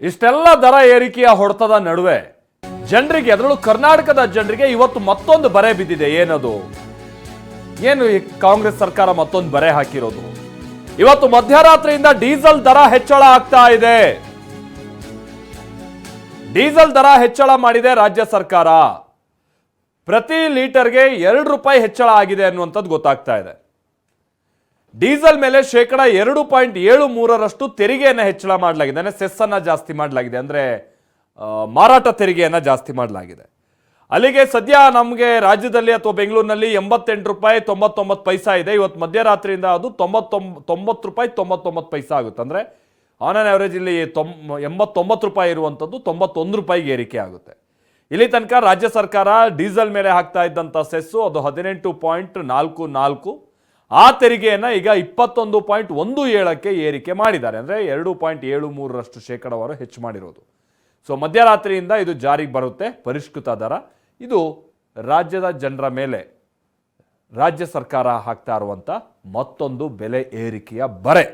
ಇಷ್ಟೆಲ್ಲ ದರ ಏರಿಕೆಯ ಹೊಡೆತದ ನಡುವೆ ಜನರಿಗೆ, ಅದರಲ್ಲೂ ಕರ್ನಾಟಕದ ಜನರಿಗೆ ಇವತ್ತು ಮತ್ತೊಂದು ಬರೆ ಬಿದ್ದಿದೆ. ಏನದು? ಏನು ಈ ಕಾಂಗ್ರೆಸ್ ಸರ್ಕಾರ ಮತ್ತೊಂದು ಬರೆ ಹಾಕಿರೋದು? ಇವತ್ತು ಮಧ್ಯರಾತ್ರಿಯಿಂದ ಡೀಸೆಲ್ ದರ ಹೆಚ್ಚಳ ಆಗ್ತಾ ಇದೆ. ಡೀಸೆಲ್ ದರ ಹೆಚ್ಚಳ ಮಾಡಿದೆ ರಾಜ್ಯ ಸರ್ಕಾರ. ಪ್ರತಿ ಲೀಟರ್ಗೆ ಎರಡು ರೂಪಾಯಿ ಹೆಚ್ಚಳ ಆಗಿದೆ ಅನ್ನುವಂಥದ್ದು ಗೊತ್ತಾಗ್ತಾ ಇದೆ. ಡೀಸೆಲ್ ಮೇಲೆ ಶೇಕಡ ಎರಡು ಪಾಯಿಂಟ್ ಏಳು ಮೂರರಷ್ಟು ತೆರಿಗೆಯನ್ನು ಹೆಚ್ಚಳ ಮಾಡಲಾಗಿದೆ. ಅಂದರೆ ಸೆಸ್ಸನ್ನು ಜಾಸ್ತಿ ಮಾಡಲಾಗಿದೆ. ಅಂದರೆ ಮಾರಾಟ ತೆರಿಗೆಯನ್ನು ಜಾಸ್ತಿ ಮಾಡಲಾಗಿದೆ. ಅಲ್ಲಿಗೆ ಸದ್ಯ ನಮಗೆ ರಾಜ್ಯದಲ್ಲಿ ಅಥವಾ ಬೆಂಗಳೂರಿನಲ್ಲಿ ಎಂಬತ್ತೆಂಟು ರೂಪಾಯಿ ತೊಂಬತ್ತೊಂಬತ್ತು ಪೈಸಾ ಇದೆ. ಇವತ್ತು ಮಧ್ಯರಾತ್ರಿಯಿಂದ ಅದು ತೊಂಬತ್ತೊಂಬ ತೊಂಬತ್ತು ರೂಪಾಯಿ ತೊಂಬತ್ತೊಂಬತ್ತು ಪೈಸಾ ಆಗುತ್ತೆ. ಅಂದರೆ ಆನ್ ಆನ್ ಆವರೇಜ್ ಇಲ್ಲಿ ತೊಂ, ಎಂಬತ್ತೊಂಬತ್ತು ರೂಪಾಯಿ ಇರುವಂಥದ್ದು ತೊಂಬತ್ತೊಂದು ರೂಪಾಯಿಗೆ ಏರಿಕೆ ಆಗುತ್ತೆ. ಇಲ್ಲಿ ತನಕ ರಾಜ್ಯ ಸರ್ಕಾರ ಡೀಸೆಲ್ ಮೇಲೆ ಹಾಕ್ತಾ ಇದ್ದಂಥ ಸೆಸ್ಸು ಅದು ಹದಿನೆಂಟು ಪಾಯಿಂಟ್ ನಾಲ್ಕು ನಾಲ್ಕು ಆ ತೆರಿಗೆಯನ್ನು ಈಗ ಇಪ್ಪತ್ತೊಂದು ಪಾಯಿಂಟ್ ಒಂದು ಏಳಕ್ಕೆ ಏರಿಕೆ ಮಾಡಿದ್ದಾರೆ. ಅಂದರೆ ಎರಡು ಪಾಯಿಂಟ್ ಏಳು ಮೂರರಷ್ಟು ಶೇಕಡವಾರು ಹೆಚ್ಚು ಮಾಡಿರೋದು. ಸೊ ಮಧ್ಯರಾತ್ರಿಯಿಂದ ಇದು ಜಾರಿಗೆ ಬರುತ್ತೆ, ಪರಿಷ್ಕೃತ ದರ. ಇದು ರಾಜ್ಯದ ಜನರ ಮೇಲೆ, ರಾಜ್ಯ ಸರ್ಕಾರ ಹಾಕ್ತಾ ಇರುವಂಥ ಮತ್ತೊಂದು ಬೆಲೆ ಏರಿಕೆಯ ಬರೆ.